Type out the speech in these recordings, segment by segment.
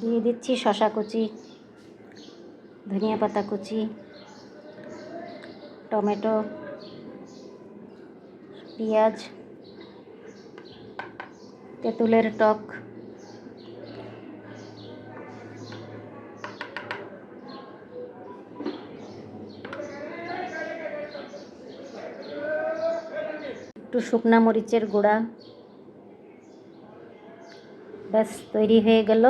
দিয়ে দিচ্ছি শশা কুচি, ধনিয়া পাতা কুচি, টমেটো, পেঁয়াজ, তেঁতুলের টক, একটু শুকনা মরিচের গুঁড়া। ব্যাস, তৈরি হয়ে গেল।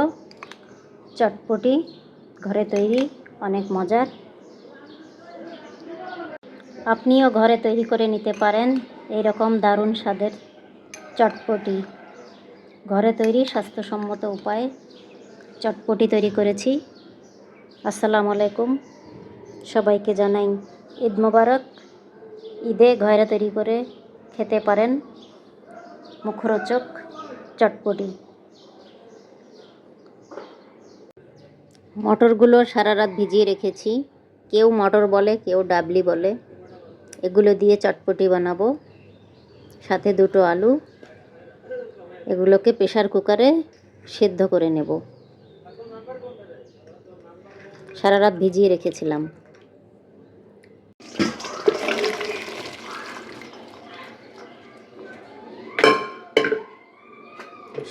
চটপটি ঘরে তৈরি, অনেক মজার। আপনিও ঘরে তৈরি করে নিতে পারেন এই রকম দারুণ স্বাদের চটপটি। ঘরে তৈরি স্বাস্থ্যসম্মত উপায়ে চটপটি তৈরি করেছি। আসসালামু আলাইকুম। সবাইকে জানাই ঈদ মোবারক। ঈদে ঘরে তৈরি করে খেতে পারেন মুখরোচক চটপটি। মটরগুলো সারা রাত ভিজিয়ে রেখেছি। কেউ মটর বলে, কেউ ডাবলি বলে। এগুলো দিয়ে চটপটি বানাবো। সাথে দুটো আলু। এগুলোকে প্রেশার কুকারে সেদ্ধ করে নেব। সারা রাত ভিজিয়ে রেখেছিলাম।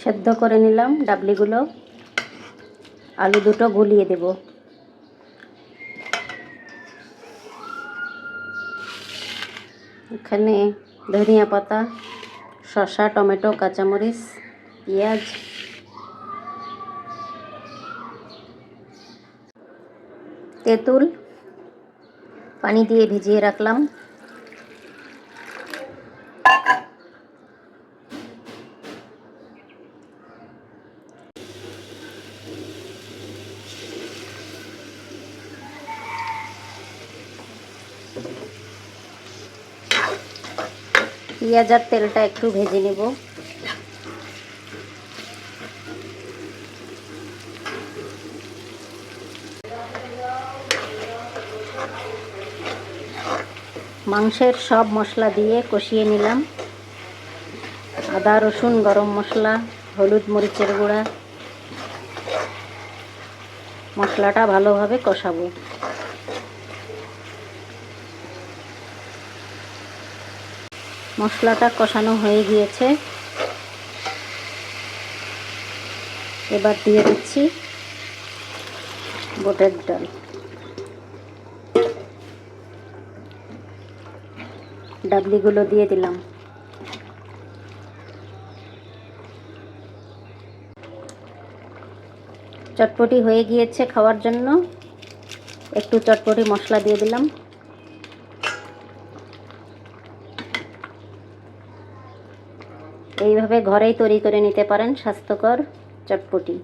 সেদ্ধ করে নিলাম ডাবলিগুলো। আলু দুটো গলিয়ে দেব। এখানে ধনিয়া পাতা, শসা, টমেটো, কাঁচামরিচ, পেঁয়াজ। তেঁতুল। পানি দিয়ে ভিজিয়ে রাখলাম। পেঁয়াজ আর তেলটা একটু ভেজে নেব। মাংসের সব মশলা দিয়ে কষিয়ে নিলাম। আদা, রসুন, গরম মশলা, হলুদ মরিচের গুঁড়া। মশলাটা ভালোভাবে কষাবো। মশলাটা কষানো হয়ে গিয়েছে। এবার দিয়ে দিচ্ছি বুটের ডাল। ডাবলিগুলো দিয়ে দিলাম। চটপটি হয়ে গিয়েছে খাওয়ার জন্য। একটু চটপটি মশলা দিয়ে দিলাম। এইভাবে ঘরেই তৈরি করে নিতে পারেন স্বাস্থ্যকর চটপটি।